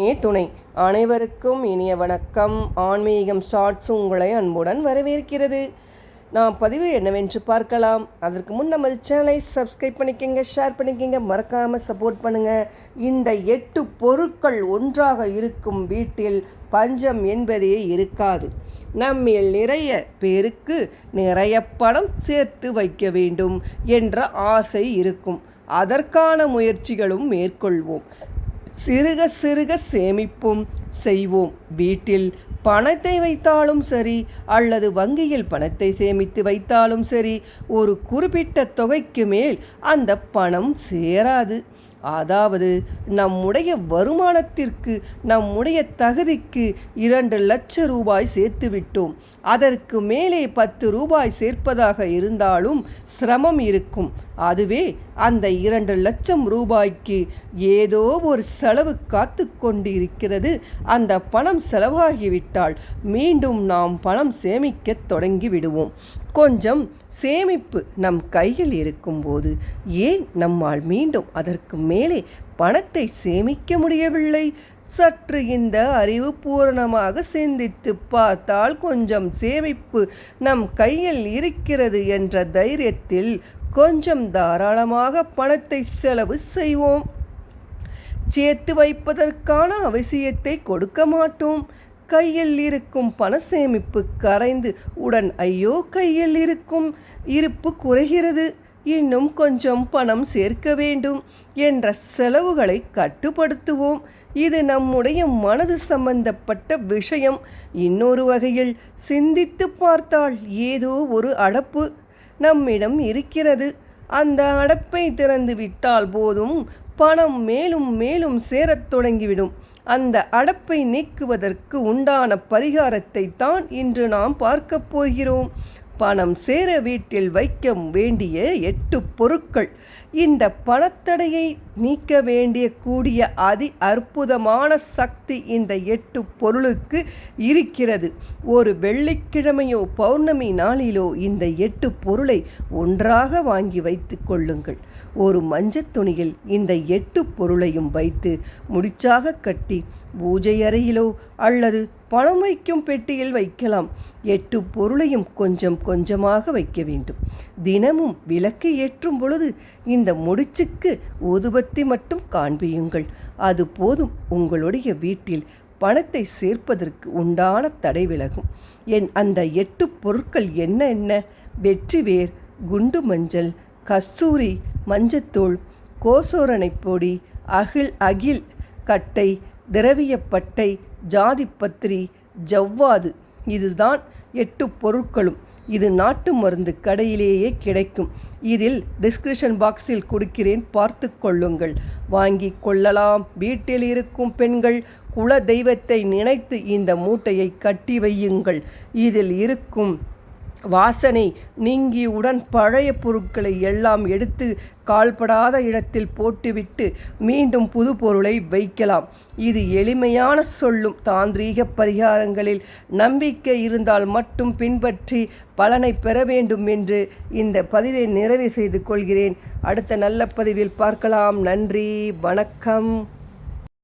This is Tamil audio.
ஏ துணை. அனைவருக்கும் இனிய வணக்கம். ஆன்மீகம் ஷார்ட்ஸ் உங்களை அன்புடன் வரவேற்கிறது. நாம் பதிவு என்னவென்று பார்க்கலாம். அதற்கு முன் நமது சேனலை சப்ஸ்கிரைப் பண்ணிக்கங்க ஷேர் பண்ணிக்கங்க. மறக்காமல் சப்போர்ட் பண்ணுங்கள் இந்த எட்டு பொருட்கள் ஒன்றாக இருக்கும் வீட்டில் பஞ்சம் என்பதே இருக்காது. நம்மில் நிறைய பேருக்கு நிறைய பணம் சேர்த்து வைக்க வேண்டும் என்ற ஆசை இருக்கும். அதற்கான முயற்சிகளும் மேற்கொள்வோம். சிறுக சிறுக சேமிப்பும் செய்வோம். வீட்டில் பணத்தை வைத்தாலும் சரி அல்லது வங்கியில் பணத்தை சேமித்து வைத்தாலும் சரி ஒரு குறிப்பிட்ட தொகைக்கு மேல் அந்த பணம் சேராது. அதாவது நம்முடைய வருமானத்திற்கு நம்முடைய தகுதிக்கு இரண்டு லட்ச ரூபாய் சேர்த்துவிட்டோம். அதற்கு மேலே பத்து ரூபாய் சேர்ப்பதாக இருந்தாலும் சிரமம் இருக்கும். அதுவே அந்த இரண்டு லட்சம் ரூபாய்க்கு ஏதோ ஒரு செலவு காத்து கொண்டு இருக்கிறது அந்த பணம் செலவாகிவிட்டால் மீண்டும் நாம் பணம் சேமிக்க தொடங்கி விடுவோம். கொஞ்சம் சேமிப்பு நம் கையில் இருக்கும்போது ஏன் நம்மால் மீண்டும் அதற்கு மேலே பணத்தை சேமிக்க முடியவில்லை. சற்று இந்த அறிவு பூரணமாக சிந்தித்து பார்த்தால் கொஞ்சம் சேமிப்பு நம் கையில் இருக்கிறது என்ற தைரியத்தில் கொஞ்சம் தாராளமாக பணத்தை செலவு செய்வோம். சேர்த்து வைப்பதற்கான அவசியத்தை கொடுக்க மாட்டோம். கையில் இருக்கும் பண சேமிப்பு கரைந்து உடன் ஐயோ கையில் இருக்கும் இருப்பு குறைகிறது. இன்னும் கொஞ்சம் பணம் சேர்க்க வேண்டும் என்ற செலவுகளை கட்டுப்படுத்துவோம். இது நம்முடைய மனது சம்பந்தப்பட்ட விஷயம். இன்னொரு வகையில் சிந்தித்து பார்த்தால் ஏதோ ஒரு அடப்பு நம்மிடம் இருக்கிறது. அந்த அடப்பை திறந்து விட்டால் போதும். பணம் மேலும் மேலும் சேரத் தொடங்கிவிடும். அந்த அடப்பை நீக்குவதற்கு உண்டான பரிகாரத்தை தான் இன்று நாம் பார்க்கப் போகிறோம். பணம் சேர வீட்டில் வைக்க வேண்டிய எட்டு பொருட்கள். இந்த பணத்தடையை நீக்க வேண்டிய கூடிய அதி அற்புதமான சக்தி இந்த எட்டு பொருளுக்கு இருக்கிறது. ஒரு வெள்ளிக்கிழமையோ பௌர்ணமி நாளிலோ இந்த எட்டு பொருளை ஒன்றாக வாங்கி வைத்து கொள்ளுங்கள். ஒரு மஞ்சத் துணியில் இந்த எட்டு பொருளையும் வைத்து முடிச்சாக கட்டி பூஜை அறையிலோ அல்லது பணம் வைக்கும் பெட்டியில் வைக்கலாம். எட்டு பொருளையும் கொஞ்சம் கொஞ்சமாக வைக்க வேண்டும். தினமும் விளக்கு ஏற்றும் பொழுது இந்த முடிச்சுக்கு ஊதுபத்தி மட்டும் காண்பியுங்கள். அது போதும் உங்களுடைய வீட்டில் பணத்தை சேர்ப்பதற்கு உண்டான தடை விலகும். என் அந்த எட்டு பொருட்கள் என்ன என்ன? வெற்றிவேர் குண்டு மஞ்சள் கஸ்தூரி மஞ்சத்தூள் கோசோரனை பொடி அகில் அகில் கட்டை திரவியப்பட்டை ஜாதிப்பத்திரி ஜவ்வாது. இதுதான் எட்டு பொருட்களும் இது நாட்டு மருந்து கடையிலேயே கிடைக்கும். இதில் டிஸ்கிரிப்ஷன் பாக்ஸில் கொடுக்கிறேன் பார்த்து கொள்ளுங்கள். வாங்கி கொள்ளலாம். வீட்டில் இருக்கும் பெண்கள் குல தெய்வத்தை நினைத்து இந்த மூட்டையை கட்டி வையுங்கள். இதில் இருக்கும் வாசனை நீங்கியவுடன் பழைய பொருட்களை எல்லாம் எடுத்து கால்படாத இடத்தில் போட்டுவிட்டு மீண்டும் புது பொருளை வைக்கலாம். இது எளிமையான சொல்லும் தாந்திரீக பரிகாரங்களில் நம்பிக்கை இருந்தால் மட்டும் பின்பற்றி பலனை பெற வேண்டும் என்று இந்த பதிவை நிறைவு செய்து கொள்கிறேன். அடுத்த நல்ல பதிவில் பார்க்கலாம். நன்றி. வணக்கம்.